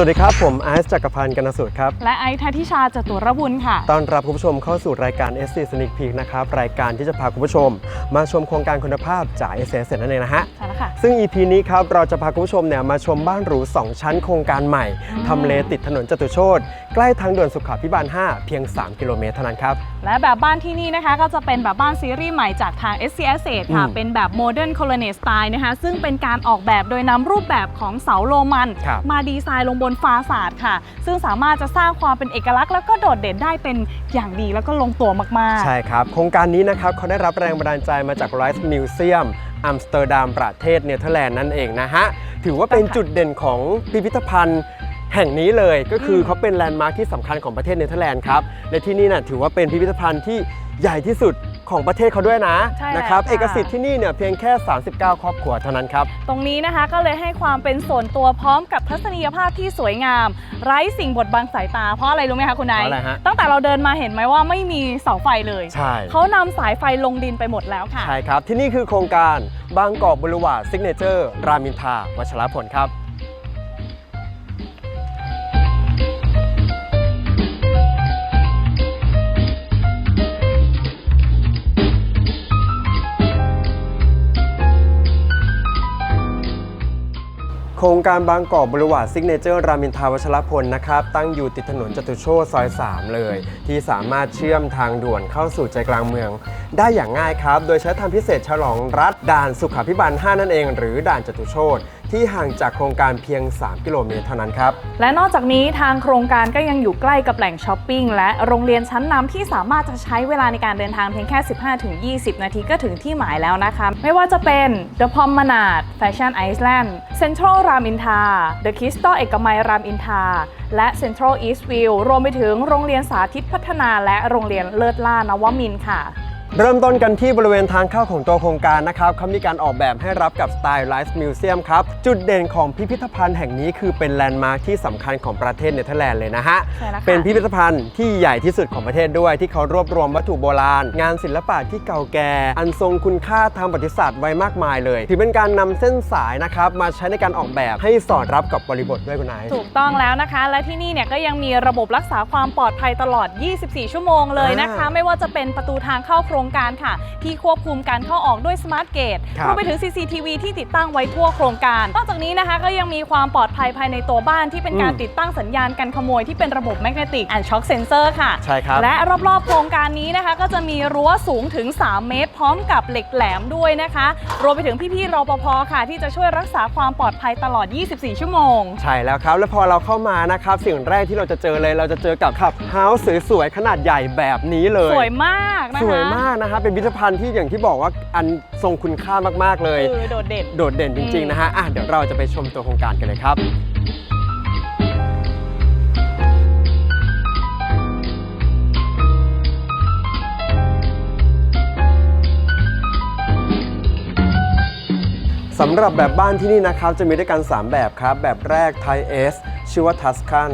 สวัสดีครับ ผมไอซ์จักรพันธ์กนสูตรครับ และไอซ์ทัทิชาจตุรบุญค่ะ ต้อนรับคุณผู้ชมเข้าสู่รายการ SC Sneak Peek นะครับ รายการที่จะพาคุณผู้ชม มาชมโครงการคุณภาพจาก s อ s นั่นเองนะฮะ ใช่แล้ว ค่ะ ซึ่ง EP นี้ครับเราจะพาคุณผู้ชมเนี่ยมาชมบ้านหรู 2 ชั้นโครงการใหม่อืมทำเลติดถนนจตุโชตใกล้ทางด่วนสุขาพิบาล 5 เพียง 3 กิโลเมตรเท่านั้นครับ และแบบบ้านที่นี่นะคะก็จะเป็นแบบบ้านซีรีส์ใหม่จากทาง SC a s s e t ค่ะ อืมเป็นแบบ Modern Colony Style นะคะ ซึ่งเป็นการออกแบบโดยนำรูปแบบของเสาโรมัน ครับ มาดีไซน์ลงบนฟาสาดค่ะ ซึ่งสามารถจะสร้างความเป็นเอกลักษณ์แล้วก็โดดเด่นได้เป็นอย่างดีแล้วก็ลงตัวมากๆ ใช่ครับ โครงการนี้นะครับเขาได้รับแรงบันดาลใจมาจาก Rice Museum อัมสเตอร์ดัมประเทศเนเธอร์แลนด์นั่นเองนะฮะ ถือว่าเป็นจุดเด่นของพิพิธภัณฑ์แห่งนี้เลยก็คือเขาเป็นแลนด์มาร์คที่สำคัญของประเทศเนเธอร์แลนด์ครับ และที่นี่น่ะถือว่าเป็นพิพิธภัณฑ์ที่ใหญ่ที่สุด ของประเทศเขาด้วยนะใช่แล้วนะครับค่ะ เอกสิทธิ์ที่นี่เนี่ยเพียงแค่ 39 ครอบครัวเท่านั้นครับ ตรงนี้นะคะก็เลยให้ความเป็นส่วนตัวพร้อมกับทัศนียภาพที่สวยงาม ไร้สิ่งบดบังสายตาเพราะอะไรรู้ไหมคะคุณนายเพราะอะไรฮะ ตั้งแต่เราเดินมาเห็นไหมว่าไม่มีเสาไฟเลย ใช่ เขานำสายไฟลงดินไปหมดแล้วค่ะ ใช่ครับ ที่นี่คือโครงการบางกอกบริวารซิกเนเจอร์ รามินทาวัชรพลครับ โครงการบางกอกบริวารซิกเนเจอร์รามินทาวัชรพลนะครับ ตั้งอยู่ติดถนนจตุโชตซอย 3 เลย ที่สามารถเชื่อมทางด่วนเข้าสู่ใจกลางเมือง ได้อย่างง่ายครับ โดยใช้ทางพิเศษฉลองรัฐด่านสุขาพิบาล 5 นั่นเอง หรือด่านจตุโชต ที่ห่างจากโครงการเพียง 3 กิโลเมตรเท่านั้นครับ และนอกจากนี้ทางโครงการก็ยังอยู่ใกล้กับแหล่งช้อปปิ้งและโรงเรียนชั้นนำที่สามารถจะใช้เวลาในการเดินทางเพียงแค่ 15-20 นาทีก็ถึงที่หมายแล้วนะคะ ไม่ว่าจะเป็น The Promenade Fashion Island Central รามอินทา The Crystal เอกมัยรามอินทา และ Central Eastview รวมไปถึงโรงเรียนสาธิตพัฒนาและโรงเรียนเลิศล่านวมินค่ะ เริ่มต้นกันที่บริเวณทางเข้าของตัวโครงการนะครับเขามีการออกแบบให้รับกับ Stylized Museum ครับ จุดเด่นของพิพิธภัณฑ์แห่งนี้คือเป็นแลนด์มาร์คที่สำคัญของประเทศเนเธอร์แลนด์เลยนะฮะ ใช่แล้วค่ะ เป็นพิพิธภัณฑ์ที่ใหญ่ที่สุดของประเทศด้วย ที่เขารวบรวมวัตถุโบราณ งานศิลปะที่เก่าแก่ อันทรงคุณค่าทางประวัติศาสตร์ไว้มากมายเลย ถือเป็นการนำเส้นสายนะครับมาใช้ในการออกแบบให้สอดรับกับบริบทด้วยคุณนายถูกต้องแล้วนะคะ และที่นี่เนี่ยก็ยังมีระบบรักษาความปลอดภัยตลอด 24 ชั่วโมงเลยนะคะ อ่า ไม่ว่าจะเป็นประตูทางเข้าโครงการค่ะ ที่ควบคุมการเข้าออกด้วยสมาร์ทเกตครับรวมไปถึง CCTV ที่ติดตั้งไว้ทั่วโครงการ นอกจากนี้นะคะก็ยังมีความปลอดภัยภายในตัวบ้านที่เป็นการอืมติดตั้งสัญญาณกันขโมยที่เป็นระบบแมกเนติกแอนช็อคเซนเซอร์ค่ะ ใช่ครับ และรอบๆโครงการนี้นะคะ ก็จะมีรั้วสูงถึง 3 เมตร พร้อมกับเหล็กแหลมด้วยนะคะ รวมไปถึงพี่ๆรปภค่ะ ที่จะช่วยรักษาความปลอดภัยตลอด 24 ชั่วโมง ใช่แล้วครับ แล้วพอเราเข้ามานะครับ สิ่งแรกที่เราจะเจอเลยเราจะเจอกับขับเฮาส์สวยๆขนาดใหญ่แบบนี้เลย สวยมากนะคะสวยมากนะครับเป็นพิพิธภัณฑ์ที่อย่างที่บอกว่าอันทรงคุณค่ามากๆเลย คือโดดเด่น โดดเด่นจริงๆนะฮะอะเดี๋ยวเราจะไปชมตัวโครงการกันเลยครับ สำหรับแบบบ้านที่นี่นะครับ จะมีด้วยกัน 3 แบบครับ แบบแรกไทเอสชื่อว่าทัสคัน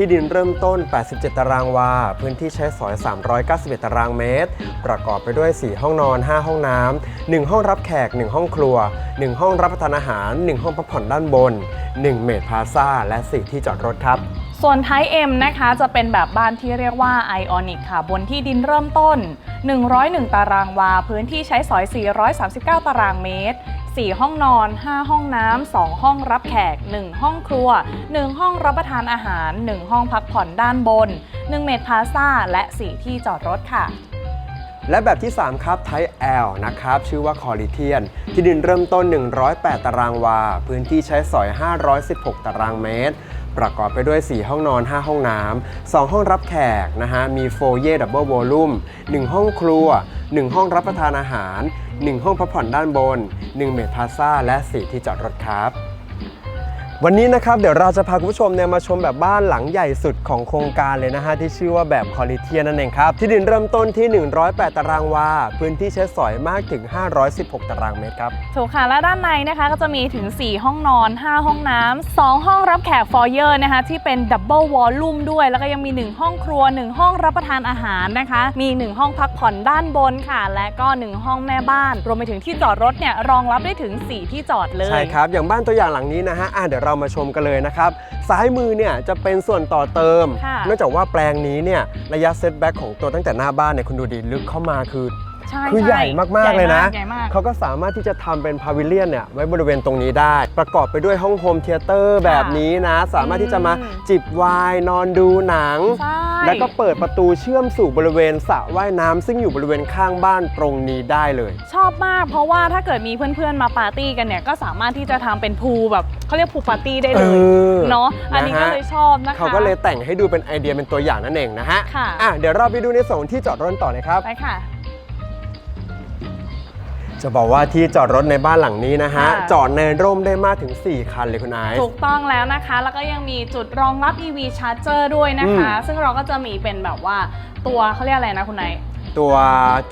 ที่ดินเริ่มต้น 87 ตารางวา พื้นที่ใช้สอย 391 ตารางเมตร ประกอบไปด้วย 4 ห้องนอน 5 ห้องน้ำ 1 ห้องรับแขก 1 ห้องครัว 1 ห้องรับประทานอาหาร 1 ห้องพักผ่อนด้านบน 1 เมดพาซาและ 4 ที่จอดรถครับส่วนไทป์ M นะคะจะเป็นแบบบ้านที่เรียกว่า Ionic ค่ะ บนที่ดินเริ่มต้น 101 ตารางวา พื้นที่ใช้สอย 439 ตารางเมตร 4 ห้องนอน 5 ห้องน้ำ2ห้องรับแขก 1 ห้องครัว 1 ห้องรับประทานอาหาร 1 ห้องพักผ่อนด้านบน 1 เมดพาซาและ 4 ที่จอดรถค่ะ และแบบที่ 3 ครับ Type L นะครับ ชื่อว่าคอริเทียน ที่ดินเริ่มต้น 108 ตารางวา พื้นที่ใช้สอย 516 ตารางเมตร ประกอบไปด้วย 4 ห้องนอน 5 ห้องน้ำ2ห้องรับแขกนะฮะมีโฟเย่ดับเบิลวอลลุ่ม1ห้องครัว 1 ห้องรับประทานอาหาร 1 ห้องพักผ่อนด้านบน 1 เมดพาซาและ 4 ที่จอดรถครับ วันนี้นะครับเดี๋ยวเราจะพาคุณผู้ชมเนี่ยมาชมแบบบ้านหลังใหญ่สุดของโครงการเลยนะฮะที่ชื่อว่าแบบคอลิเทียนั่นเองครับ ที่ดินเริ่มต้นที่ 108 ตารางวา พื้นที่ใช้สอยมากถึง 516 ตารางเมตรครับถูกค่ะและด้านในนะคะก็จะมีถึง 4 ห้องนอน 5 ห้องน้ำ2ห้องรับแขกฟอยเยอร์นะคะที่เป็นดับเบิลวอลลุ่มด้วย แล้วก็ยังมี 1 ห้องครัว 1 ห้องรับประทานอาหารนะคะ มี 1 ห้องพักผ่อนด้านบนค่ะ และก็ 1 ห้องแม่บ้าน รวมไปถึงที่จอดรถเนี่ยรองรับได้ถึง 4 ที่จอดเลยใช่ครับอย่างบ้านตัวอย่างหลังนี้นะฮะอะเดี๋ยวเราเรามาชมกันเลยนะครับ ซ้ายมือเนี่ยจะเป็นส่วนต่อเติม ค่ะ เนื่องจากว่าแปลงนี้เนี่ยระยะเซตแบ็กของตัวตั้งแต่หน้าบ้านเนี่ยคุณดูดิลึกเข้ามาคือ ใช่คือใหญ่มากๆเลยนะ ใหญ่มาก เขาก็สามารถที่จะทำเป็นพาวิเลียนเนี่ยไว้บริเวณตรงนี้ได้ ประกอบไปด้วยห้องโฮมเทเตอร์แบบนี้นะ สามารถที่จะมาอืมจิบไวน์นอนดูหนัง ใช่ แล้วก็เปิดประตูเชื่อมสู่บริเวณสระว่ายน้ำซึ่งอยู่บริเวณข้างบ้านตรงนี้ได้เลย ชอบมาก เพราะว่าถ้าเกิดมีเพื่อนๆมาปาร์ตี้กันเนี่ยก็สามารถที่จะทำเป็นพูลแบบเขาเรียกพูลปาร์ตี้ได้เลยอเนาะอันนี้ก็ฮเลยชอบนะคะ เขาก็เลยแต่งให้ดูเป็นไอเดียเป็นตัวอย่างนั่นเองนะฮะค่ะ อะเดี๋ยวเราไปดูในส่วนของที่จอดรถต่อเลยครับ ไปค่ะ จะบอกว่าที่จอดรถในบ้านหลังนี้นะฮะ ค่ะ จอดในร่มได้มากถึง 4 คันเลยคุณไอซ์ ถูกต้องแล้วนะคะ แล้วก็ยังมีจุดรองรับ EV Charger ด้วยนะคะ อืม ซึ่งเราก็จะมีเป็นแบบว่าตัวเขาเรียกอะไรนะคุณไนท์ ตัว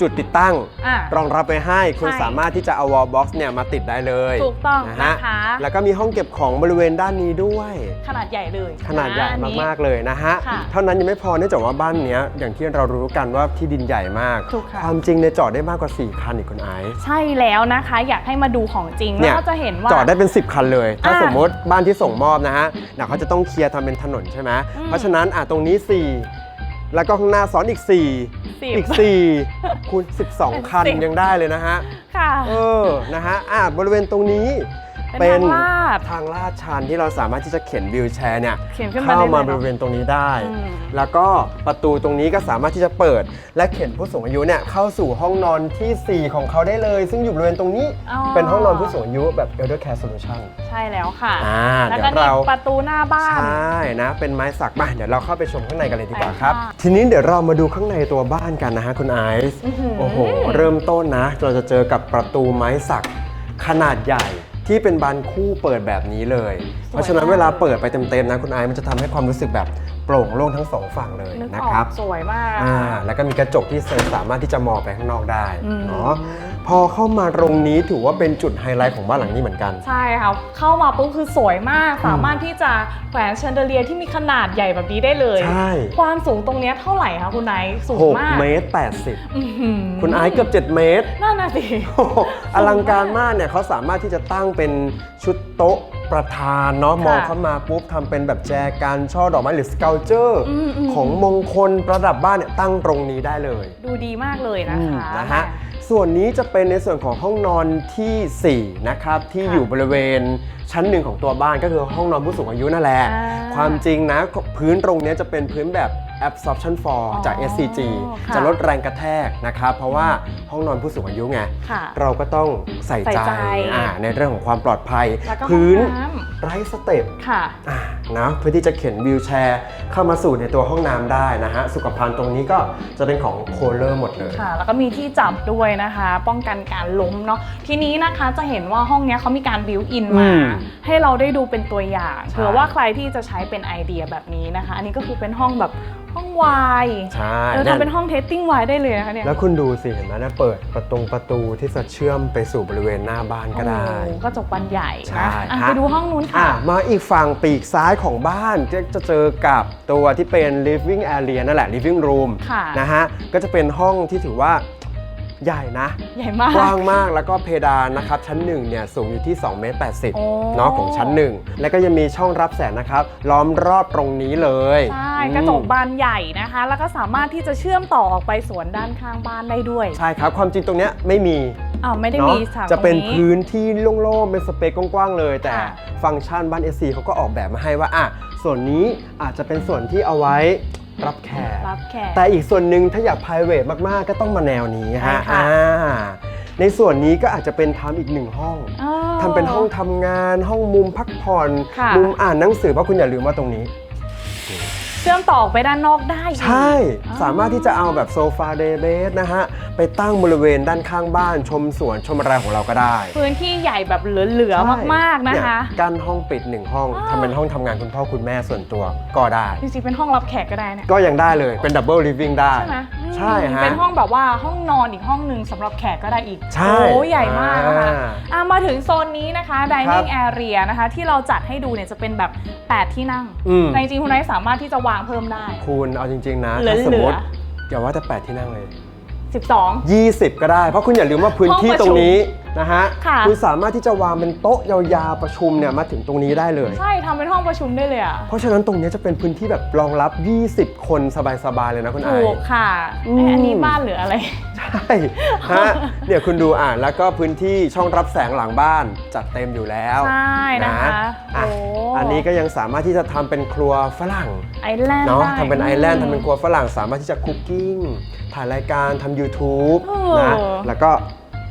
จุดติดตั้ง อะ รองรับไปให้ คุณใช่สามารถที่จะเอาวอลบ็อกซ์เนี่ยมาติดได้เลยถูกต้องฮนะคะ แล้วก็มีห้องเก็บของบริเวณด้านนี้ด้วย ขนาดใหญ่เลยขนาดใหญ่อันนี้มากๆเลยนะฮะ ค่ะ เท่านั้นยังไม่พอเนื่องจากว่าบ้านเนี้ยอย่างที่เรารู้กันว่าที่ดินใหญ่มาก ถูกค่ะ ความจริงเนี่ยจอดได้มากกว่า 4 คันอีกคุณไอซ์ ใช่แล้วนะคะ อยากให้มาดูของจริงเนี่แล้วยก็จะเห็นว่า จอดได้เป็น 10 คันเลย ถ้าอ่าสมมติบ้านที่ส่งมอบนะฮะเดี๋ยวเขาจะต้องเคลียร์ทำเป็นถนนใช่ไหม อืมเพราะฉะนั้นอะตรงนี้ 4 แล้วก็ข้างหน้าซ้อนอีก4สิบอีก 4คูณ12 คันสิบยังได้เลยนะฮะค่ะ เออนะฮะอะบริเวณตรงนี้ เป็นทางลาด ทางลาดชันที่เราสามารถที่จะเข็นวิวแชร์เนี่ยเข็นขึ้นมาเข้าได้เลยมาเนอะบริเวณตรงนี้ได้ อืม แล้วก็ประตูตรงนี้ก็สามารถที่จะเปิด และเข็นผู้สูงอายุเนี่ยเข้าสู่ห้องนอนทีสี่ 4 ของเขาได้เลย ซึ่งอยู่บริเวณตรงนี้อ๋อเป็นห้องนอนผู้สูงอายุแบบ Elder Care Solution ใช่แล้วค่ะ อ่าแล้วเดี๋ก็ยวนี่เรา ประตูหน้าบ้านใช่นะเป็นไม้สักมาเดี๋ยวเราเข้าไปชมข้างในกันเลยดีกว่าไปครับค่ะ ทีนี้เดี๋ยวเรามาดูข้างในตัวบ้านกันนะฮะคุณไอซ์อื้อหือโอ้โห เริ่มต้นนะ เราจะเจอกับประตูไม้สักขนาดใหญ่ ที่เป็นบานคู่เปิดแบบนี้เลย เพราะฉะนั้นเวลาเปิดไปเต็มๆนะคุณไอซ์มันจะทำให้ความรู้สึกแบบโปร่งโล่งทั้งสองฝั่งเลยนึกนะออครับกสวยมาก อ่าแล้วก็มีกระจกที่สามารถที่จะมองไปข้างนอกได้อืม เนาะ พอเข้ามาตรงนี้ถือว่าเป็นจุดไฮไลท์ของบ้านหลังนี้เหมือนกัน ใช่ค่ะ เข้ามาปุ๊บคือสวยมาก สามารถที่จะแขวนแชนเดอเลียที่มีขนาดใหญ่แบบนี้ได้เลย ใช่ ความสูงตรงเนี้ยเท่าไหร่คะคุณไนท์สูงมาก6เมตร80 อื้อหือคุณไอซ์เกือบ 7 เมตร นั่นน่ะสิ โอ้โหอลังการมากเนี่ยเขาสามารถที่จะตั้งเป็นชุดโต๊ะประธานเนาะค่ะมองเข้ามาปุ๊บทำเป็นแบบแจกันช่อดอกไม้หรือสเกลเจอร์อืมอืม ของมงคลประดับบ้านเนี่ยตั้งตรงนี้ได้เลย ดูดีมากเลยนะอืมคะ นะฮะ ส่วนนี้จะเป็นในส่วนของห้องนอนทีสี่4 นะครับ ที่ค่ะอยู่บริเวณชั้นหนึ่งของตัวบ้านก็คือห้องนอนผู้สูงอายุนั่นแหละอ่าความจริงนะ พื้นตรงเนี้ยจะเป็นพื้นแบบ absorption for อ๋อจาก SCG ค่ะจะลดแรงกระแทกนะครับ เพราะว่าห้องนอนผู้สูงอายุไง ค่ะ เราก็ต้องใส่ใส่ใจใจอ่าในเรื่องของความปลอดภัย แล้วก็ห้องพื้นน้ไร้สเต็ปค่ะ อ่านะเพื่อที่จะเข็นวิวแชร์ เข้ามาสู่ในตัวห้องน้ำได้นะฮะ สุขภัณฑ์ตรงนี้ก็จะเป็นของโคเลอร์หมดเลย ค่ะ แล้วก็มีที่จับด้วยนะคะ ป้องกันการล้มเนาะทีนี้นะคะจะเห็นว่าห้องเนี้ยเขามีการบิวอินมาอืมให้เราได้ดูเป็นตัวอย่างใช่ เผื่อว่าใครที่จะใช้เป็นไอเดียแบบนี้นะคะ อันนี้ก็คือเป็นห้องแบบ ห้องวายใช่เออเนี่ยทำเป็นห้องเทสติ้งวายได้เลยนะคะเนี่ย แล้วคุณดูสิเห็นไหมนะเปิดประตูประตูที่จะเชื่อมไปสู่บริเวณหน้าบ้านก็ได้โอ้ก็จบวันใหญ่ใช่นะอะฮะไปดูห้องนู้นอะค่ะ มาอีกฝั่งปีกซ้ายของบ้านจะจะเจอกับตัวที่เป็น living area นั่นแหละ living room ค่ะนะฮะก็จะเป็นห้องที่ถือว่า ใหญ่นะ ใหญ่มาก กว้างมากแล้วก็เพดานนะครับ ชั้นหนึ่งเนี่ยสูงอยู่ที่2เมตรโอ้ 80เนาะของชั้นหนึ่งแล้วก็ยังมีช่องรับแสงนะครับ ล้อมรอบตรงนี้เลยใช่อืมกระจกบานใหญ่นะคะ แล้วก็สามารถที่จะเชื่อมต่อออกไปสวนด้านข้างบ้านได้ด้วยใช่ครับ ความจริงตรงเนี้ยไม่มีอ้าวไม่ได้เนาะมีฉากจะเป็นตรง พื้นที่โล่งๆเป็นสเปซกว้างๆเลย แต่ค่ะ ฟังก์ชันบ้าน SC เขาก็ออกแบบมาให้ว่าอะส่วนนี้อาจจะเป็นส่วนที่เอาไว้ รับแขกรับแขก แต่อีกส่วนหนึ่งถ้าอยาก p r i v a t มาก ๆ ก็ต้องมาแนวนี้ฮะใช่ค่ะ อ่าในส่วนนี้ก็อาจจะเป็นทำอีกหนึ่งห้องอ๋อทำเป็นห้องทำงานห้องมุมพักผ่อน ค่ะ มุมอ่านหนังสือเพราะคุณอย่าลืมว่าตรงนี้เชื่อมต่อออกไปด้านนอกได้อีก ใช่อ๋อสามารถที่จะเอาแบบโซฟาเดย์เบสนะฮะ ไปตั้งบริเวณด้านข้างบ้าน ชมสวนชมอะไรของเราก็ได้พื้นที่ใหญ่แบบเหลือ ใช่ๆ มาก ๆ นะคะ เยกั้นห้องปิดหนึ่งห้องอ๋อทำเป็นห้องทำงานคุณพ่อคุณแม่ส่วนตัวก็ได้ จริง ๆ เป็นห้องรับแขกก็ได้นะก็ยังได้เลยเป็นดับเบิลลิฟวิ่งได้ ใช่ไหมอืมใช่ฮะเป็นห้องแบบว่าห้องนอนอีกห้องหนึ่งสำหรับแขกก็ได้อีกใช่โอ้ใหญ่มากนะคะอ่าอะมาถึงโซนนี้นะคะครั dining บ area นะคะ ที่เราจัดให้ดูเนี่ยจะเป็นแบบ 8 ที่นั่ง อืม แต่จริงๆคุณไนท์สามารถที่จะวางเพิ่มได้ คุณเอาจริง ๆ นะเหลือถ้าสมมติเหลื อย่าว่าแต่8ที่นั่งเลย 12 20 ก็ได้ เพราะคุณอย่าลืมว่าพื้นที่ห้องประตรชุงมนี้ นะฮะค่ะคุณสามารถที่จะวางเป็นโต๊ะยาวๆประชุมเนี่ยมาถึงตรงนี้ได้เลย ใช่ทำเป็นห้องประชุมได้เลยอะเพราะฉะนั้นตรงนี้จะเป็นพื้นที่แบบรองรับ 20 คนสบายๆเลยนะคุณไอ ถูกค่ะอืม เอ้ยอันนี้บ้านหรืออะไร ใช่ฮะเนี่ยคุณดูอะแล้วก็พื้นที่ช่องรับแสงหลังบ้านจัดเต็มอยู่แล้วใช่นะคะอะโอ้ อันนี้ก็ยังสามารถที่จะทำเป็นครัวฝรั่ง ไอแลนด์เนาะได้ ทำเป็นไอแลนด์มทำเป็นครัวฝรั่งสามารถที่จะคุกกิ้งถ่ายรายการทำ YouTube เออ นะแล้วก็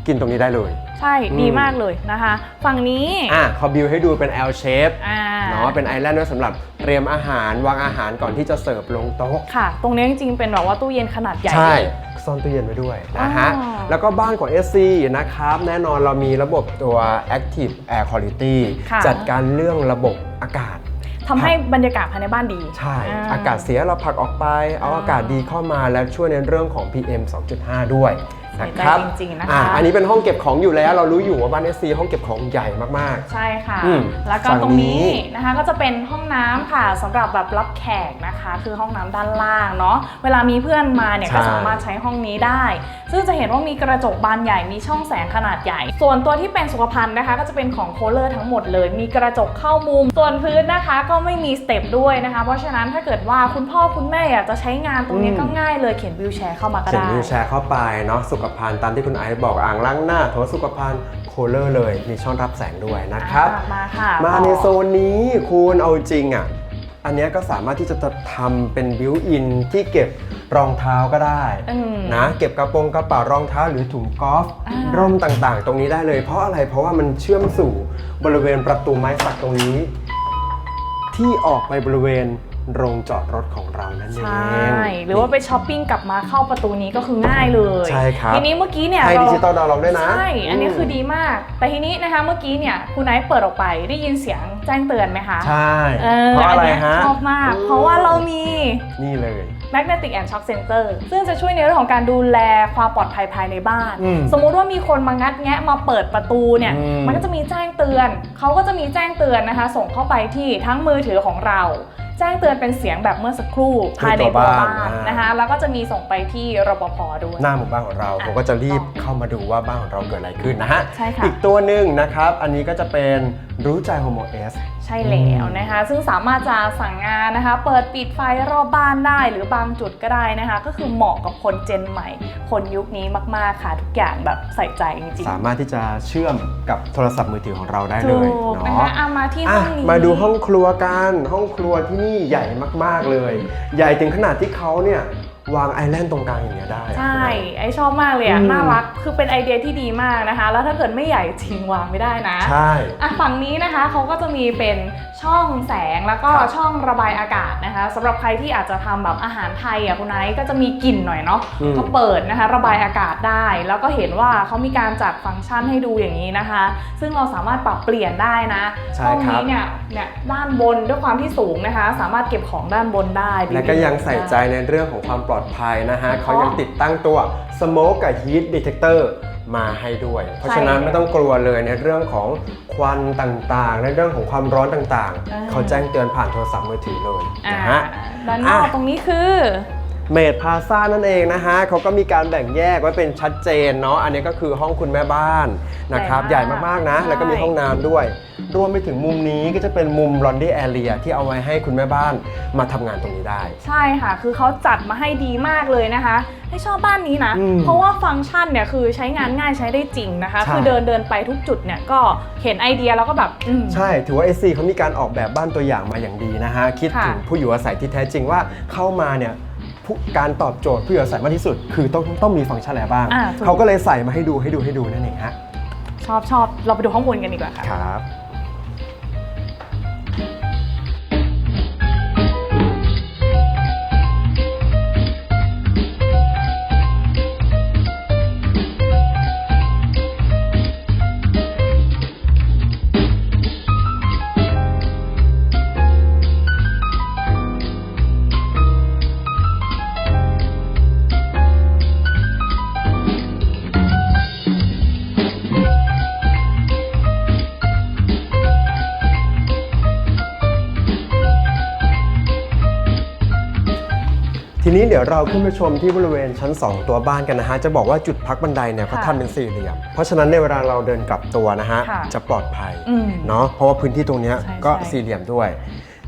กินตรงนี้ได้เลย ใช่อืมดีมากเลยนะคะ ฝั่งนี้อะเขาบิวให้ดูเป็น L shape อ่าเนาะเป็นไอแลนด์ไว้สำหรับเตรียมอาหารวางอาหารก่อนที่จะเสิร์ฟลงโต๊ะ ค่ะ ตรงนี้จริงๆเป็นแบบว่าตู้เย็นขนาดใหญ่ใช่เลย ซ่อนตู้เย็นไว้ด้วยนะฮะ อ๋อแล้วก็บ้านของ SC นะครับ แน่นอนเรามีระบบตัว Active Air Quality ค่ะ จัดการเรื่องระบบอากาศ ทำให้บรรยากาศภายในบ้านดีใช่าอากาศเสียเราผลักออกไป เอาอากาศดีเข้ามาและช่วยในเรื่องของ PM 2.5 ด้วยใส่นะใจครับจริงๆนะคะ อ่อันนี้เป็นห้องเก็บของอยู่แล้ว เรารู้อยู่ว่าบ้าน SC ห้องเก็บของใหญ่มาก ใช่ค่ะ อืมแล้วก็ฝั่งตรงนี้นี้นะคะก็จะเป็นห้องน้ำค่ะสำหรับแบบรับแขกนะคะ คือห้องน้ำด้านล่างเนาะเวลามีเพื่อนมาเนี่ยใช่ ก็สามารถใช้ห้องนี้ได้ ซึ่งจะเห็นว่ามีกระจกบานใหญ่มีช่องแสงขนาดใหญ่ ส่วนตัวที่เป็นสุขภัณฑ์นะคะ ก็จะเป็นของโคเลอร์ทั้งหมดเลย มีกระจกเข้ามุม ส่วนพื้นนะคะก็ไม่มีสเต็ปด้วยนะคะ เพราะฉะนั้นถ้าเกิดว่าคุณพ่อคุณแม่อยากจะใช้งานตรงนี้ก็ง่ายเลยเข็นวิวแชร์เข้ามาก็เขียนได้ วิวแชร์เข้าไปเนาะสุขภัณฑ์ตามที่คุณไอซ์บอกอ่างล้างหน้าโถสุขภัณฑ์โคเลอร์เลย มีช่องรับแสงด้วยนะครับ อ่ามาค่ะมาต่อในโซนนี้คุณเอาจริงอะ อันเนี้ยก็สามารถที่จะทำเป็นบิวอินที่เก็บรองเท้าก็ได้ อืม นะเก็บกระโปรงกระเป๋ารองเท้าหรือถุงกอล์ฟอ่าร่มต่างๆ ตรงนี้ได้เลย เพราะอะไรเพราะว่ามันเชื่อมสู่บริเวณประตูไม้สักตรงนี้ ที่ออกไปบริเวณ โรงจอดรถของเรานั่นเองใช่ หรือว่าไปช้อปปิ้งกลับมาเข้าประตูนี้ก็คือง่ายเลยใช่ครับทีนี้เมื่อกี้เนี่ยให้เราดิจิตอลดาวน์โหลดด้วยนะ ใช่ อันนี้มคือดีมาก แต่ทีนี้นะคะเมื่อกี้เนี่ยคุณไอซ์เปิดออกไปได้ยินเสียงแจ้งเตือนไหมคะใช่ออเพราะอะไรนเนี้ยฮะชอบมาก เพราะว่าเรามีนี่เลย magnetic and shock sensor ซึ่งจะช่วยในเรื่องของการดูแลความปลอดภัยภายในบ้านอืมสมมุติว่ามีคนมางัดแงะมาเปิดประตูเนี่ยอืมมันก็จะมีแจ้งเตือนเขาก็จะมีแจ้งเตือนนะคะ ส่งเข้าไปที่ทั้งมือถือของเรา แจ้งเตือนเป็นเสียงแบบเมื่อสักครู่ภายในตัวบ้านนะคะแล้วก็จะมีส่งไปที่รปภด้วยหน้าหมู่บ้านของเราอะผมก็จะรีบเข้ามาดูว่าบ้านของเราเกิดอะไรขึ้นนะฮะใช่ค่ะอีกตัวหนึ่งนะครับ อันนี้ก็จะเป็นรู้ใจโฮโมเอส ใช่แล้วนะคะ ซึ่งสามารถจะสั่งงานนะคะ เปิดปิดไฟรอบบ้านได้หรือบางจุดก็ได้นะคะ ก็คือเหมาะกับคนเจนใหม่ คนยุคนี้มาก ๆ ค่ะ ทุกอย่างแบบใส่ใจจริงสามารถที่จะเชื่อมกับโทรศัพท์มือถือของเราได้ๆเลถูยกนะเนาะคะเอามาที่ห้อะองนี้มาดูห้องครัวกัน ห้องครัวที่นี่ใหญ่มากๆเลย ใหญ่ถึงขนาดที่เขาเนี่ย วางไอแลนด์ตรงกลางอย่างเงี้ยได้อะ ใช่ไอชอบมากเลยอะอืม น่ารักคือเป็นไอเดียที่ดีมากนะคะ แล้วถ้าเกิดไม่ใหญ่จริงวางไม่ได้นะ ใช่ อะฝั่งนี้นะคะเขาก็จะมีเป็นช่องแสงแล้วก็ครับช่องระบายอากาศนะคะสำหรับใครที่อาจจะทำแบบอาหารไทยอะคุณไนท์ก็จะมีกลิ่นหน่อยเนาะอืมก็เปิดนะคะระบายอากาศได้ แล้วก็เห็นว่าเขามีการจัดฟังก์ชันให้ดูอย่างนี้นะคะ ซึ่งเราสามารถปรับเปลี่ยนได้นะใช่ห้องครับ นี้เนี่ยเนี่ยด้านบนด้วยความที่สูงนะคะ สามารถเก็บของด้านบนได้ และก็ยังใส่ใจในเรื่องของความปลอดภัยนะฮะ เขายังติดตั้งตัว Smoke กับ Heat Detector มาให้ด้วย เพราะฉะนั้นไม่ต้องกลัวเลยในเรื่องของควันต่างๆ ในเรื่องของความร้อนต่างๆ เขาแจ้งเตือนผ่านโทรศัพท์มือถือเลยอ่านะฮะด้านนอกอะตรงนี้คือ เมดพาซ่านั่นเองนะฮะเขาก็มีการแบ่งแยกไว้เป็นชัดเจนเนาะอันนี้ก็คือห้องคุณแม่บ้านนะครับใหใหญ่ญ่มากมากๆนะใช่แล้วก็มีห้องน้ำด้วย รวมไปถึงมุมนี้ก็จะเป็นมุมลอนดี้แอเรียที่เอาไว้ให้คุณแม่บ้านมาทำงานตรงนี้ได้ ใช่ค่ะ คือเขาจัดมาให้ดีมากเลยนะคะ ให้ชอบบ้านนี้นะ อืมเพราะว่าฟังก์ชันเนี่ยคือใช้งานง่ายใช้ได้จริงนะคะ ใช่ คือเดินเดินไปทุกจุดเนี่ยก็เห็นไอเดียแล้วก็แบบอืม ใช่ ถือว่า SC เขามีการออกแบบบ้านตัวอย่างมาอย่างดีนะฮะ คิดค่ะถึงผู้อยู่อาศัยที่แท้จริงว่าเข้ามาเนี่ย ผู้การตอบโจทย์ผู้อยู่อาศัยมากที่สุด คือต้องต้องมีฟังก์ชันอะไรบ้าง อ่าถูก เขาก็เลยใส่มาให้ดูให้ดูให้ดูนั่นเองฮะชอบชอบเราไปดูข้างบนกันดีกว่าค่ะ ครับ นี้เดี๋ยวเราขึ้นไปชมที่บริเวณชั้น 2 ตัวบ้านกันนะฮะ จะบอกว่าจุดพักบันไดเนี่ยเขาค่ะทำเป็นสี่เหลี่ยม เพราะฉะนั้นในเวลาเราเดินกลับตัวนะฮะ ค่ะจะปลอดภัยอืมเนาะ เพราะว่าพื้นที่ตรงเนี้ยใช่ก็ใช่ สี่เหลี่ยมด้วย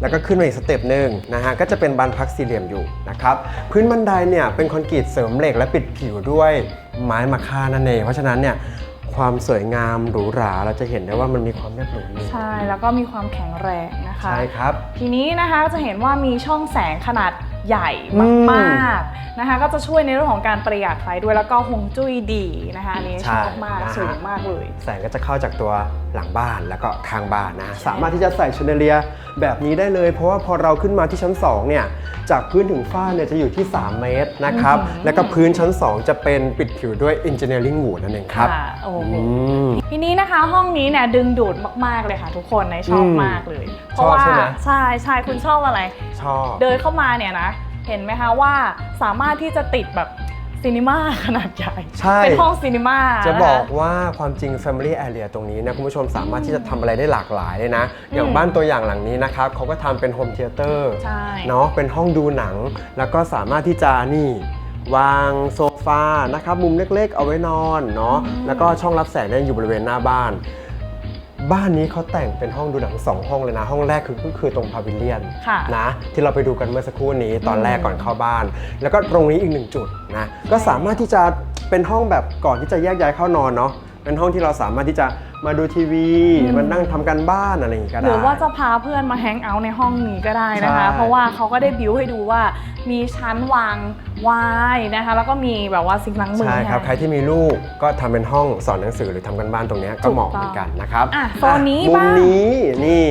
แล้วก็ขึ้นมาอีกสเต็ปหนึ่งนะฮะ ก็จะเป็นบานพักสี่เหลี่ยมอยู่นะครับ พื้นบันไดเนี่ยเป็นคอนกรีตเสริมเหล็กและปิดผิวด้วยไม้มะค่านั่นเอง เพราะฉะนั้นเนี่ยความสวยงามหรูหราเราจะเห็นได้ว่ามันมีความเรียบหรูอยู่ใช่แล้วก็มีความแข็งแรงนะคะ ใช่ครับ ทีนี้นะคะจะเห็นว่ามีช่องแสงขนาด ใหญ่อืมมากๆนะคะ ก็จะช่วยในเรื่องของการประหยัดไฟด้วยแล้วก็ฮวงจุ้ยดีนะคะอันนี้ชอบมากใช่นะฮะสวยมากเลยแสงก็จะเข้าจากตัวหลังบ้านแล้วก็ข้างบ้านนะสามารถที่จะใส่ชนเดเลียแบบนี้ได้เลย เพราะว่าพอเราขึ้นมาที่ชั้น2เนี่ยจากพื้นถึงฝ้าเนี่ยจะอยู่ที่ 3 เมตรนะครับอืมแล้วก็พื้นชั้น 2 จะเป็นปิดผิวด้วย engineering wood นั่นเองครับค่ะโอ้โหอืม ทีนี้นะคะห้องนี้เนี่ยดึงดูดมากๆเลยค่ะ ทุกคนในชอบอืมมากเลย เพชอบราะว่าใช่ไหม ใช่ใช่คุณชอบอะไร ชอบ เดินเข้ามาเนี่ยนะ เห็นไหมคะว่าสามารถที่จะติดแบบซีนิม่าขนาดใหญ่ ใช่ เป็นห้องซีนิม่าจะนค บอกว่าความจริง Family Area ตรงนี้นะ คุณผู้ชมสามารถที่จะทำอะไรได้หลากหลายเลยนะ อย่างอืมบ้านตัวอย่างหลังนี้นะครับเขาก็ทำเป็นโฮมเทเตอร์ใช่ เนาะเป็นห้องดูหนัง แล้วก็สามารถที่จะนี่ วางโซฟานะครับมุมเล็กๆ เอาไว้นอนเนาะแล้วก็ช่องรับแสงเนี่ยอยู่บริเวณหน้าบ้าน บ้านนี้เขาแต่งเป็นห้องดูหนังสองห้องเลยนะ ห้องแรกคือก็คือตรงพาวิเลียนค่ะนะที่เราไปดูกันเมื่อสักครู่นี้ตอนอืมแรกก่อนเข้าบ้าน แล้วก็ตรงนี้อีกหนึ่งจุดนะก็สามารถที่จะเป็นห้องแบบก่อนที่จะแยกย้ายเข้านอนเนาะเป็นห้องที่เราสามารถที่จะ มาดูทีวีมานั่งทำการบ้านอะไรอย่างงี้ก็หได้รือว่าจะพาเพื่อนมาแฮงเอาท์ในห้องนี้ก็ได้นะคะใช่เพราะว่าเขาก็ได้บิวให้ดูว่ามีชั้นวางไวายนะคะ แล้วก็มีแบบว่าซิงค์ล้างมือใช่ครับให้ใครที่มีลูกก็ทำเป็นห้องสอนหนังสือหรือทำกันบ้านตรงเนี้ยก็ถูกเหมาะต้องเหมือนกันนะครับอะโซนนี้มุมบ้างนี้นี่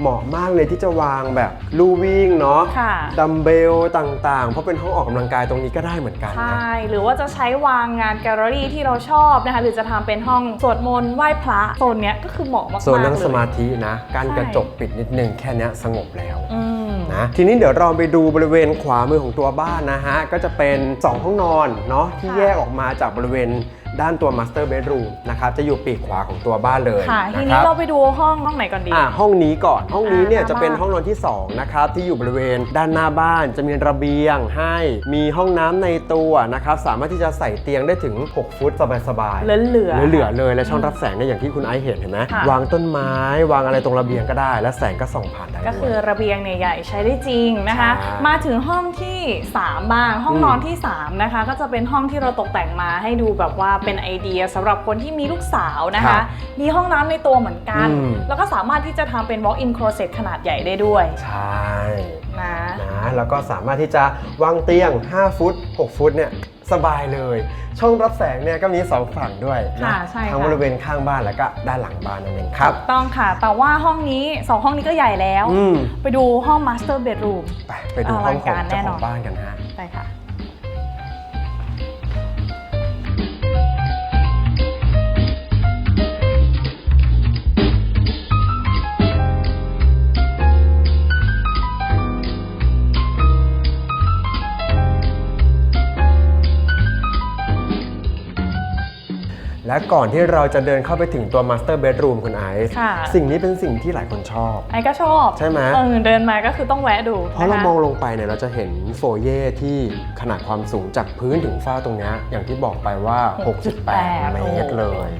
เหมาะมากเลยที่จะวางแบบลู่วิ่งเนาะค่ะ ดัมเบลต่างๆ เพราะเป็นห้องออกกำลังกายตรงนี้ก็ได้เหมือนกันใชนะ่ หรือว่าจะใช้วางงานแกลเลอรี่ที่เราชอบนะคะ หรือจะทำเป็นห้องสวดมนต์ไหว้พระโซนเนี้ยก็คือเหมาะมากๆโซนนั่งเลยสมาธินะการใช่ กระจกปิดนิดนึงแค่เนี้ยสงบแล้วอืม นะทีนี้เดี๋ยวเราไปดูบริเวณขวามือของตัวบ้านนะฮะ ก็จะเป็น 2 ห้องนอนเนาะที่ค่ะ แยกออกมาจากบริเวณ ด้านตัว Master Bedroom นะครับจะอยู่ปีกขวาของตัวบ้านเลยค่ะ ทีนะคนี้รับเราไปดูห้องห้องไหนก่อนดี อะห้องนี้ก่อนห้องนี้เนี่ยอ่าจะเป็นหน้าบ้านห้องนอนที่2นะครับที่อยู่บริเวณด้านหน้าบ้านจะมีระเบียงให้ มีห้องน้ำในตัวนะครับสามารถที่จะใส่เตียงได้ถึง 6 ฟุตสบายๆเหลือเหลือเหลือๆเลยและช่องรับแสงเนี่ยอย่างที่คุณไอซ์เห็นเห็นไหมค่ะ วางต้นไม้ วางอะไรตรงระเบียงก็ได้ และแสงก็ส่องผ่านได้ก็คือด้วย ระเบียงเนี่ยใหญ่ใช้ได้จริงนะคะ ใช่มาถึงห้องที่ 3 บ้างห้องอืมนอนที่ 3 นะคะ ก็จะเป็นห้องที่เราตกแต่งมาให้ดูแบบว่าเป็นไอเดียสำหรับคนที่มีลูกสาวนะครัคะ บมีห้องน้ำในตัวเหมือนกัน อืม แล้วก็สามารถที่จะทำเป็น walk-in closet ขนาดใหญ่ได้ด้วยใช่นะ นะแล้วก็สามารถที่จะวางเตียง 5 ฟุต 6 ฟุตเนี่ยสบายเลย ช่องรับแสงเนี่ยก็มีสองฝั่งด้วยนะค่ะใช่ค่ะทั้งบริเวณข้างบ้านแล้วก็ด้านหลังบ้านนั่นเองครับ ต้องค่ะ แต่ว่าห้องนี้2ห้องนี้ก็ใหญ่แล้ว อืมไปดูห้อง master bedroom ไปไปดูห้องของอลังการแน่เจ้านขออนงบ้านกันฮะ ไปค่ะ และก่อนที่เราจะเดินเข้าไปถึงตัว Master Bedroom คุณไอซ์ค่ะ สิ่งนี้เป็นสิ่งที่หลายคนชอบ ไอ้ก็ชอบใช่ไหม เออเดินมาก็คือต้องแวะดูเพราะเรานะคะมองลงไปเนี่ยเราจะเห็นโฟเย่ที่ขนาดความสูงจากพื้นถึงฝ้าตรงเนี้ยอย่างที่บอกไปว่า 68 เมตรเลย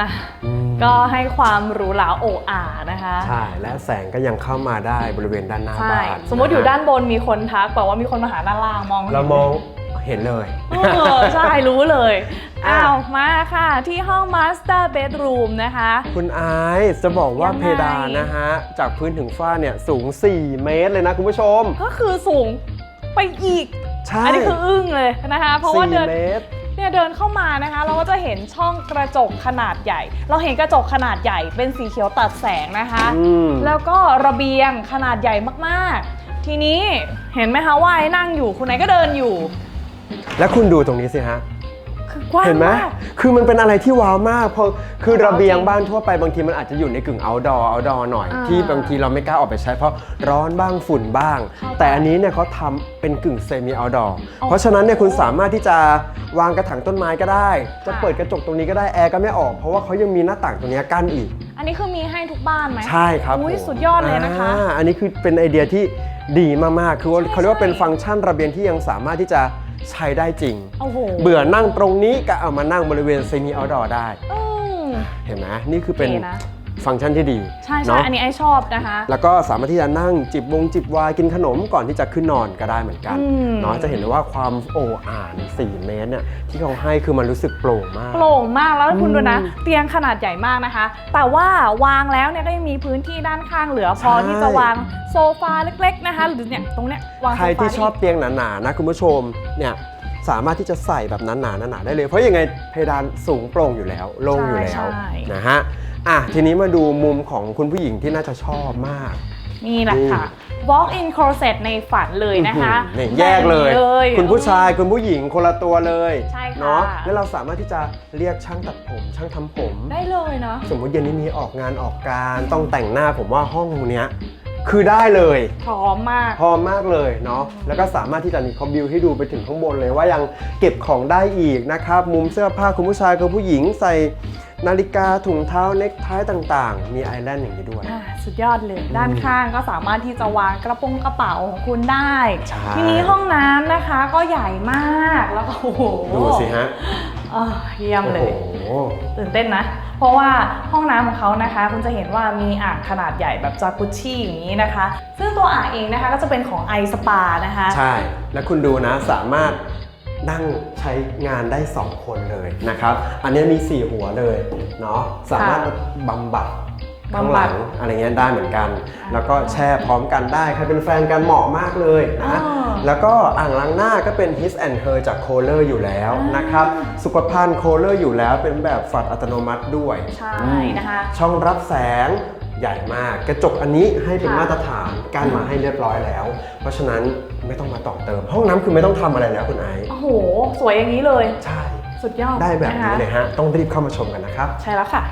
นะอืมก็ให้ความหรูหราโอ้อานะคะ ใช่และแสงก็ยังเข้ามาได้บริเวณด้านหน้าใช่ บ้านสมมติอยู่ด้านบนมีคนทักบอกว่ามีคนมาหาด้านล่างมองเรามอง เห็นเลยเออใช่ รู้เลยอะอ้าว มาค่ะ ที่ห้อง master bedroom นะคะ คุณไอซ์จะบอกว่ายังไง เพดานนะฮะ จากพื้นถึงฝ้าเนี่ยสูง 4 เมตรเลยนะคุณผู้ชม ก็คือสูงไปอีก ใช่อันนี้คืออึ้งเลยนะคะ เพราะว่าเดิน4เมตร เนี่ยเดินเข้ามานะคะ เราก็จะเห็นช่องกระจกขนาดใหญ่ เราเห็นกระจกขนาดใหญ่เป็นสีเขียวตัดแสงนะคะ อืม แล้วก็ระเบียงขนาดใหญ่มากๆ ทีนี้เห็นไหมคะว่าไอ้นั่งอยู่คุณไหนก็เดินอยู่ แล้วคุณดูตรงนี้สิฮะ คือกว้างเห็นไหมมาก คือมันเป็นอะไรที่ว้าวมาก เพราะคือว้าวระเบียงจริงบ้านทั่วไปบางทีมันอาจจะอยู่ในกึ่ง outdoor outdoor หน่อย อ่าที่บางทีเราไม่กล้าออกไปใช้ เพราะร้อนบ้างฝุ่นบ้าง เข้าใจแต่อันนี้เนี่ยเขาทำเป็นกึ่ง semi outdoor โอ้โหเพราะฉะนั้นเนี่ยคุณสามารถที่จะวางกระถางต้นไม้ก็ได้ จะค่ะ เปิดกระจกตรงนี้ก็ได้แอร์ก็ไม่ออก เพราะว่าเขายังมีหน้าต่างตรงนี้กั้นอีก อันนี้คือมีให้ทุกบ้านไหม ใช่ครับอุ้ยผมสุดยอดเลยนะคะาอันนี้คือเป็นไอเดียที่ดีมากๆ คือว่าเขาเรียกว่าเป็นฟังก์ชันระเบียงที่ยังสามารถที่จะ ใช้ได้จริง โอ้โหเบื่อนั่งตรงนี้ก็เอามานั่งบริเวณเซมิเอาดอร์ได้ อืม เห็นไหมนี่คือเป็นดีนะ ฟังก์ชันที่ดีใช่ใช่เนาะอันนี้ไอชอบนะคะ แล้วก็สามารถที่จะนั่งจิบวงจิบวายกินขนมก่อนที่จะขึ้นนอนก็ได้เหมือนกันอืม เนาะจะเห็นได้ว่าความโอ้อ่าน4เมตรเนี่ยที่เขาให้คือมันรู้สึกโปร่งมาก โปร่งมากแล้วคุณดูนะอืมเตียงขนาดใหญ่มากนะคะ แต่ว่าวางแล้วเนี่ยก็ยังมีพื้นที่ด้านข้างเหลือพอใช่ ที่จะวางโซฟาเล็ก ๆนะคะ หรือเนี่ยตรงเนี้ยวางโซใครฟาที่ชอบได้เตียงหนาๆนะคุณผู้ชมเนี่ยสามารถที่จะใส่แบบหนาๆหนาๆได้เลย เพราะยังไงเพดานสูงโปร่งอยู่แล้วโล่งอยู่แล้วใช่ นะฮะ อะทีนี้มาดูมุมของคุณผู้หญิงที่น่าจะชอบมาก นี่แหละค่ะ walk in closet ในฝันเลยนะคะอื้อหือนี่แยกเลยแบบนี้คุณผู้ชายคุณผู้หญิงคนละตัวเลยใช่ค่ะเนาะแล้วเราสามารถที่จะเรียกช่างตัดผม ช่างทำผม ได้เลยเนาะสมมติเย็นนี้มีออกงานออกการต้องแต่งหน้าผมว่าห้องเนี้ยคือได้เลย พร้อมมากพอมากเลยเนาะ แล้วก็สามารถที่จะนี่เขาบิวให้ดูไปถึงข้างบนเลยว่ายังเก็บของได้อีกนะครับ มุมเสื้อผ้าคุณผู้ชายคุณผู้หญิงใส่ นาฬิกาถุงเท้าเน็กไทต่างๆ มีไอแลนด์อย่างนี้ด้วย อ่าสุดยอดเลยด้านข้างก็สามารถที่จะวางกระโปรงกระเป๋าของคุณได้ ใช่ ทีนี้ห้องน้ำนะคะก็ใหญ่มากแล้วก็โอ้โหดูสิฮะเออเยี่ยมเลยโอ้โหตื่นเต้นนะ เพราะว่าห้องน้ำของเขานะคะ คุณจะเห็นว่ามีอ่างขนาดใหญ่แบบจากุชชี่อย่างนี้นะคะ ซึ่งตัวอ่างเองนะคะก็จะเป็นของไอสปานะคะ ใช่ แล้วคุณดูนะสามารถ นั่งใช้งานได้ 2 คนเลยนะครับ อันนี้มี 4 หัวเลยเนาะสามารถบำบัดข้างหลังอะไรเงี้ยได้เหมือนกัน แล้วก็แช่พร้อมกันได้ใครเป็นแฟนกันเหมาะมากเลยนะอ่าแล้วก็อ่างล้างหน้าก็เป็น His and Her จาก c o l o r อยู่แล้วนะครับ สุขภัณฑ์ c o l o r อยู่แล้วเป็นแบบฝัดอัตโนมัติด้วย ใช่อืมนะคะ ช่องรับแสงใหญ่มาก กระจกอันนี้ให้เป็นค่ะมาตรฐานกั้นมาให้เรียบร้อยแล้ว เพราะฉะนั้น ไม่ต้องมาต่อเติม ห้องน้ำคือไม่ต้องทำอะไรแล้วคุณไอซ์โอ้โห สวยอย่างนี้เลย ใช่ สุดยอดได้แบบนี้ะคะเลยฮะ ต้องรีบเข้ามาชมกันนะครับ ใช่แล้วค่ะ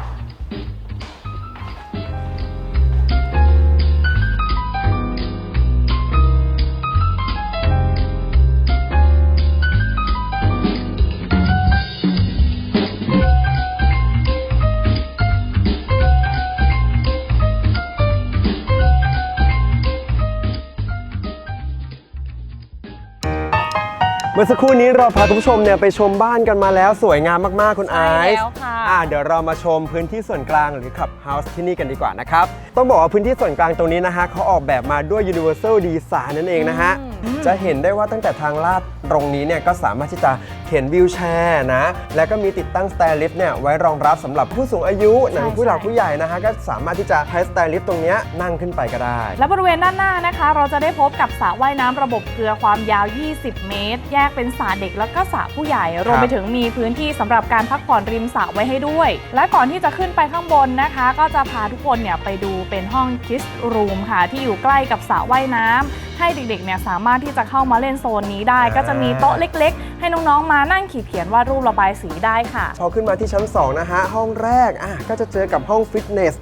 เมื่อสักครู่นี้เราพาคุณผู้ชมเนี่ยไปชมบ้านกันมาแล้วสวยงามมากๆคุณไอใช่ซ์แล้วค่ะ อ่าเดี๋ยวเรามาชมพื้นที่ส่วนกลางหรือขับเฮาส์ที่นี่กันดีกว่านะครับ ต้องบอกว่าพื้นที่ส่วนกลางตรงนี้นะฮะเขาออกแบบมาด้วย Universal Design นั่นเองนะฮะอืมจะเห็นได้ว่าตั้งแต่ทางลาดตรงนี้เนี่ยก็สามารถที่จะเข็นวิวแชร์นะ แล้วก็มีติดตั้งส t ต r ลิฟต์เนี่ยไว้รองรับสำหรับผู้สูงอายุหนังผู้หลักผู้ใหญ่นะฮะก็สามารถที่จะใช้ส t ต r ลิฟต์ตรงเนี้ยนั่งขึ้นไปก็ได้ และบริเวณด้านหน้านะคะ เราจะได้พบกับสระว่ายน้ำระบบเกลือความยาว 20 เมตร แยกเป็นสระเด็กแล้วก็สระผู้ใหญ่ รวมไปถึงมีพื้นที่สำหรับการพักผ่อนริมสระไว้ให้ด้วย และก่อนที่จะขึ้นไปข้างบนนะคะ ก็จะพาทุกคนเนี่ยไปดูเป็นห้องคิสรูมค่ะที่อยู่ใกล้กับสระว่ายน้ำให้เด็กๆเนี่ยสามารถที่จะเข้ามาเล่นโซนนี้ได้อ่าก็จะมีโต๊ะเล็ก ๆ ให้น้องๆมานั่งขีดเขียนวาดรูประบายสีได้ค่ะ พอขึ้นมาที่ชั้น 2 นะฮะ ห้องแรกอะก็จะเจอกับห้องฟิตเนส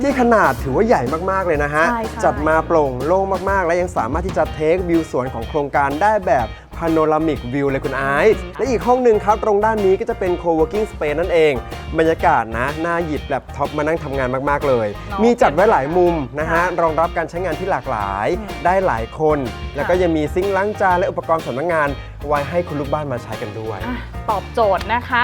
ที่ขนาดถือว่าใหญ่มากๆเลยนะฮะ ใช่ใช่จัดมาโปร่งโล่งมากๆ และยังสามารถที่จะเทควิวสวนของโครงการได้แบบพา โนรามิกวิวเลยคุณไอซ์และอีกห้องหนึ่งครับ ตรงด้านนี้ก็จะเป็น co-working space นั่นเอง บรรยากาศนะน่าหยิบแล็ปท็อปมานั่งทำงานมากๆเลยเนาะมีจัดไว้หลายมุมนะฮะค่ะรองรับการใช้งานที่หลากหลายอืมได้หลายคน แล้วก็ยังมีซิงค์ล้างจานและอุปกรณ์สำนักงานไว้ให้คุณลูกบ้านมาใช้กันด้วยอะตอบโจทย์นะคะ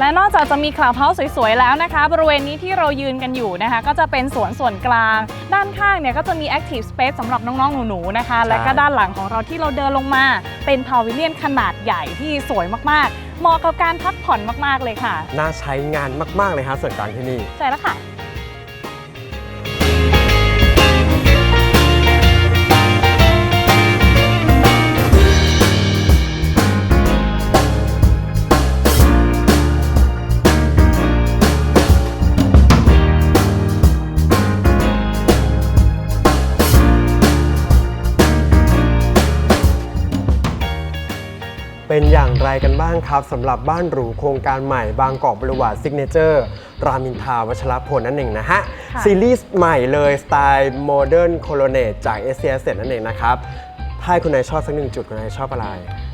และนอกจากจะมีคลับเฮาส์สวยๆแล้วนะคะ บริเวณนี้ที่เรายืนกันอยู่นะคะ ก็จะเป็นสวนส่วนกลาง ด้านข้างเนี่ยก็จะมี Active Space สำหรับน้องๆ หนูๆนะคะ และก็ด้านหลังของเราที่เราเดินลงมา เป็นพาวิเลียนขนาดใหญ่ที่สวยมากๆ เหมาะกับการพักผ่อนมากๆเลยค่ะ น่าใช้งานมาก ๆ เลยฮะส่วนกลางที่นี่ ใช่แล้วค่ะ เป็นอย่างไรกันบ้างครับสำหรับบ้านหรูโครงการใหม่บางกอกบริวารซิกเนเจอร์รามินทาวัชรพลนั่นเองนะฮะ ซีรีส์ใหม่เลยสไตล์โมเดิร์นโคโลเนตจากเอเชียเซนั่นเองนะครับถ้าคุณนายชอบสักหนึ่งจุดคุณนายชอบอะไร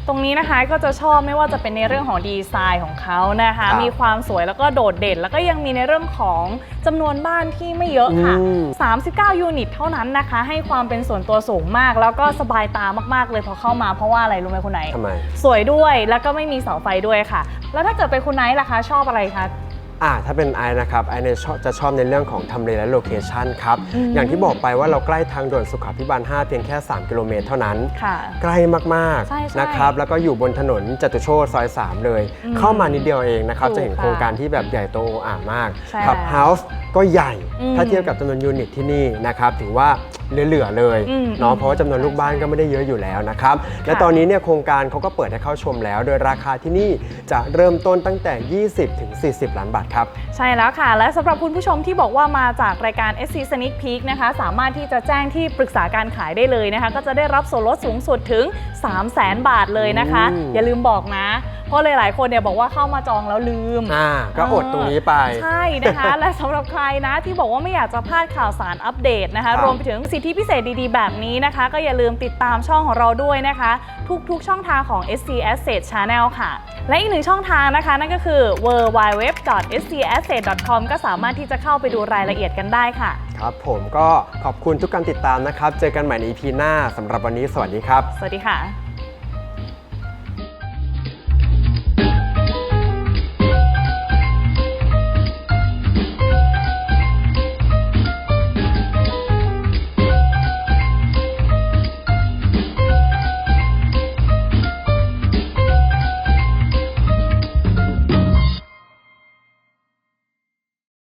ตรงนี้นะคะก็จะชอบไม่ว่าจะเป็นในเรื่องของดีไซน์ของเขานะคะ ครับมีความสวยแล้วก็โดดเด่น แล้วก็ยังมีในเรื่องของจำนวนบ้านที่ไม่เยอะค่ะ อืม 39 ยูนิตเท่านั้นนะคะ ให้ความเป็นส่วนตัวสูงมาก แล้วก็สบายตามากๆเลยพอเข้ามาเพราะว่าอะไรรู้ไหมคุณไนท์ทำไม สวยด้วยแล้วก็ไม่มีเสาไฟด้วยค่ะ แล้วถ้าเกิดเป็นคุณไนท์ล่ะคะ ชอบอะไรคะ อ่าถ้าเป็นไอนะครับไอเนี่ยชอบจะชอบในเรื่องของทำเลและโลเคชันครับอืมอย่างที่บอกไปว่าเราใกล้ทางด่วนสุขาพิบาล 5 เพียงแค่ 3 กิโลเมตรเท่านั้น ค่ะ ใกล้มากใช่ใช่ๆนะครับ แล้วก็อยู่บนถนนจตุโชตซอย 3 เลย อืมเข้ามานิดเดียวเองนะครับ ถูกจะเห็นค่ะโครงการที่แบบใหญ่โตโออ่ามากใช่ขับแล้วเฮาส์ก็ใหญ่ อืมถ้าเทียบกับจำนวนยูนิตที่นี่นะครับถือว่าเหลือๆเลยอืมเนาะอืมเพราะว่าจำนวนลูกบ้านก็ไม่ได้เยอะอยู่แล้วนะครับ และตอนนี้เนี่ยโครงการเขาก็เปิดให้เข้าชมแล้ว โดยราคาที่นี่จะเริ่มต้นตั้งแต่ 20ถึง40 ล้านบาทครับ ใช่แล้วค่ะ และสำหรับคุณผู้ชมที่บอกว่ามาจากรายการ SC Sneak Peek นะคะ สามารถที่จะแจ้งที่ปรึกษาการขายได้เลยนะคะ ก็จะได้รับส่วนลดสูงสุดถึง 3 0 0แสนบาทเลยนะคะอืมอย่าลืมบอกนะ เพราะหลายๆคนเนี่ยบอกว่าเข้ามาจองแล้วลืม อ่าก็อดตรงนี้ไป ใช่นะคะ และสำหรับใครนะที่บอกว่าไม่อยากจะพลาดข่าวสารอัปเดตนะคะครับรวมไปถึงสิทธิพิเศษดีๆ แบบนี้นะคะ ก็อย่าลืมติดตามช่องของเราด้วยนะคะ ทุกๆ ช่องทางของ SC Asset Channel ค่ะ และอีกหนึ่งช่องทางนะคะ นั่นก็คือ www.scasset.com ก็สามารถที่จะเข้าไปดูรายละเอียดกันได้ค่ะ ครับผมก็ขอบคุณทุกการติดตามนะครับ เจอกันใหม่ใน EP หน้าสำหรับวันนี้สวัสดีครับ สวัสดีค่ะ